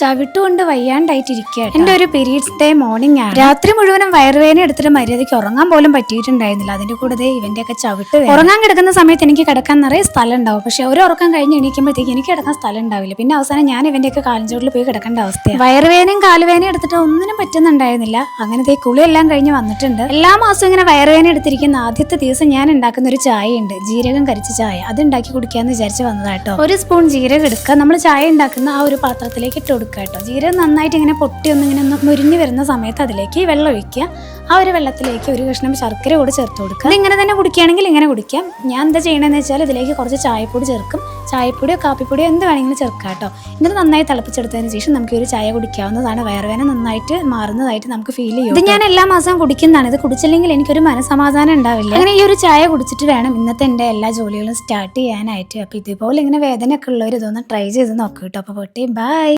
ചവിട്ടുകൊണ്ട് വയ്യാണ്ടായിട്ടിരിക്കുക എന്റെ ഒരു periods day morning ആണ്. രാത്രി മുഴുവനും വയറുവേദന എടുത്തിട്ട് മര്യാദയ്ക്ക് ഉറങ്ങാൻ പോലും പറ്റിയിട്ടുണ്ടായിരുന്നില്ല. അതിന്റെ കൂടെ ദേ ഇവന്റെ ഒക്കെ ചവിട്ട് ഉറങ്ങാൻ കിടക്കുന്ന സമയത്ത് എനിക്ക് കിടക്കാൻ നിറയെ സ്ഥലം ഉണ്ടാവും പക്ഷെ ഒരു ഉറക്കം കഴിഞ്ഞ് എണീക്കുമ്പോഴത്തേക്ക് എനിക്ക് കിടക്കാൻ സ്ഥലം ഉണ്ടാവില്ല പിന്നെ അവസാനം ഞാൻ ഇവന്റെ ഒക്കെ കാലഞ്ചോട്ടിൽ പോയി കിടക്കേണ്ട അവസ്ഥയാണ്. വയറുവേദനയും കാലുവേദനയും എടുത്തിട്ട് ഒന്നിനും പറ്റുന്നുണ്ടായിരുന്നില്ല. അങ്ങനത്തെ കുളിയെല്ലാം കഴിഞ്ഞ് വന്നിട്ടുണ്ട്. എല്ലാ മാസവും ഇങ്ങനെ വയറുവേദന എടുത്തിരിക്കുന്ന ആദ്യത്തെ ദിവസം ഞാൻ ഉണ്ടാക്കുന്ന ഒരു ചായ ഉണ്ട് ജീരകം കരിച്ച ചായ. അത് ഉണ്ടാക്കി കുടിക്കാന്ന് വിചാരിച്ച് വന്നതാട്ടോ. ഒരു സ്പൂൺ ജീരകം എടുക്കുക. നമ്മൾ ചായ ഉണ്ടാക്കുന്ന ആ ഒരു പാത്രത്തിലേക്ക് ഇട്ട് കൊടുക്കുക കേട്ടോ. ജീരകം നന്നായിട്ട് ഇങ്ങനെ പൊട്ടി ഒന്ന് ഇങ്ങനെ ഒന്ന് മുരിഞ്ഞ് വരുന്ന സമയത്ത് അതിലേക്ക് വെള്ളം ഒഴിക്കുക. ആ ഒരു വെള്ളത്തിലേക്ക് ഒരു കഷ്ണം ശർക്കര കൂടി ചേർത്ത് കൊടുക്കുക. ഇങ്ങനെ തന്നെ കുടിക്കുകയാണെങ്കിൽ ഇങ്ങനെ കുടിക്കാം. ഞാൻ എന്താ ചെയ്യണമെന്ന് വെച്ചാൽ ഇതിലേക്ക് കുറച്ച് ചായപ്പൊടി ചേർക്കും. ചായപ്പൊടിയോ കാപ്പിപ്പൊടിയോ എന്ത് വേണമെങ്കിലും ചേർക്കാം കേട്ടോ. എന്നിട്ട് നന്നായി തിളപ്പിച്ചെടുത്തതിന് ശേഷം നമുക്ക് ഒരു ചായ കുടിക്കാവുന്നതാണ്. വയറുവേന നന്നായിട്ട് മാറുന്നതായിട്ട് നമുക്ക് ഫീൽ ചെയ്യും ഇത് ഞാൻ എല്ലാ മാസവും കുടിക്കുന്നതാണ്. ഇത് കുടിച്ചില്ലെങ്കിൽ എനിക്കൊരു മനസമാധാനം ഉണ്ടാവില്ല. അങ്ങനെ ഈ ഒരു ചായ കുടിച്ചിട്ട് വേണം ഇന്നത്തെ എന്റെ എല്ലാ ജോലികളും സ്റ്റാർട്ട് ചെയ്യാനായിട്ട്. അപ്പോൾ ഇതുപോലെ ഇങ്ങനെ വേദനയൊക്കെ ഉള്ളവർ ഇതൊന്ന് ട്രൈ ചെയ്ത് നോക്കുക കേട്ടോ. അപ്പോൾ പൊട്ടി ബൈ